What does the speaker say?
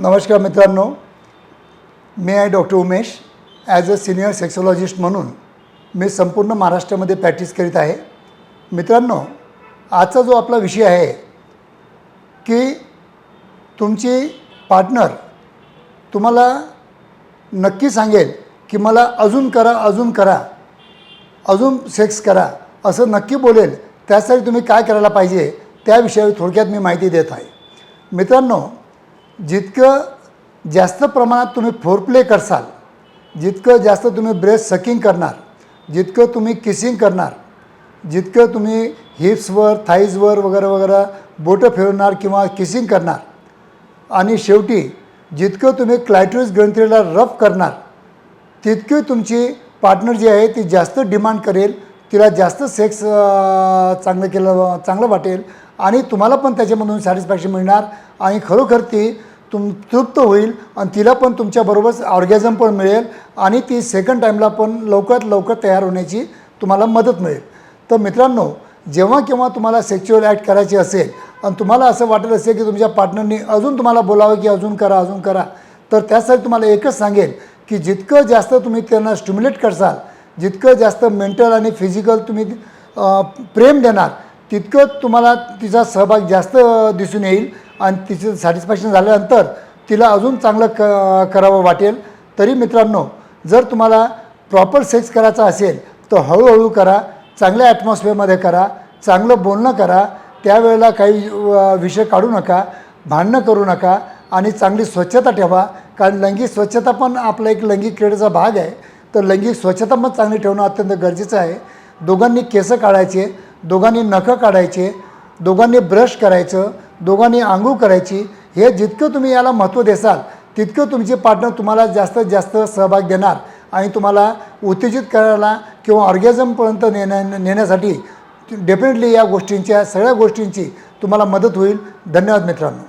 नमस्कार मित्रांनो. मी आहे doctor Umesh. As a senior sexologist म्हणून मी संपूर्ण महाराष्ट्रामध्ये प्रॅक्टिस करीत आहे. मित्रांनो आजचा जो आपला विषय आहे की तुमची पार्टनर तुम्हाला नक्की सांगेल की मला अजून करा अजून करा अजून सेक्स करा असं नक्की बोलेल त्यासाठी तुम्ही काय करायला पाहिजे त्या विषयावर थोडक्यात मी माहिती देत आहे. मित्रांनो जितकं जास्त प्रमाणात तुम्ही फोरप्ले करसाल जितकं जास्त तुम्ही ब्रेस्ट सकिंग करणार जितकं तुम्ही किसिंग करणार जितकं तुम्ही हिप्सवर थाईजवर वगैरे वगैरे बोटं फिरवणार किंवा किसिंग करणार आणि शेवटी जितकं तुम्ही क्लायट्रिस ग्रंथीला रफ करणार तितकी तुमची पार्टनर जी आहे ती जास्त डिमांड करेल तिला जास्त सेक्स चांगलं केलं चांगलं वाटेल आणि तुम्हाला पण त्याच्यामधून सॅटिस्फॅक्शन मिळणार आणि खरोखर ती तुम तृप्त होईल आणि तिला पण तुमच्याबरोबर ऑर्गॅझम पण मिळेल आणि ती सेकंड टाईमला पण लवकरात लवकर तयार होण्याची तुम्हाला मदत मिळेल. तर मित्रांनो जेव्हा केव्हा तुम्हाला सेक्च्युअल ॲक्ट करायची असेल आणि तुम्हाला असं वाटत असेल की तुमच्या पार्टनरनी अजून तुम्हाला बोलावं की अजून करा अजून करा तर त्यासाठी तुम्हाला एकच सांगेल की जितकं जास्त तुम्ही त्यांना स्टिम्युलेट करसाल जितकं जास्त मेंटल आणि फिजिकल तुम्ही प्रेम देणार तितकं तुम्हाला तिचा सहभाग जास्त दिसून येईल आणि तिचं सॅटिस्फॅक्शन झाल्यानंतर तिला अजून चांगलं क करावं वाटेल. तरी मित्रांनो जर तुम्हाला प्रॉपर सेक्स करायचा असेल तर हळूहळू करा चांगल्या ॲटमॉस्फिअरमध्ये करा चांगलं बोलणं करा त्यावेळेला काही विषय काढू नका भांडणं करू नका आणि चांगली स्वच्छता ठेवा. कारण लैंगिक स्वच्छता पण आपला एक लैंगिक क्रीडेचा भाग आहे. तर लैंगिक स्वच्छता पण चांगली ठेवणं अत्यंत गरजेचं आहे. दोघांनी केसं काढायचे दोघांनी नखं काढायचे दोघांनी ब्रश करायचं दोघांनी आंघोळ करायची हे जितकं तुम्ही याला महत्त्व देसाल तितकं तुमचे पार्टनर तुम्हाला जास्तीत जास्त सहभाग देणार आणि तुम्हाला उत्तेजित करायला किंवा ऑर्गॅझमपर्यंत नेण्या नेण्यासाठी डेफिनेटली या गोष्टींच्या सगळ्या गोष्टींची तुम्हाला मदत होईल. धन्यवाद मित्रांनो.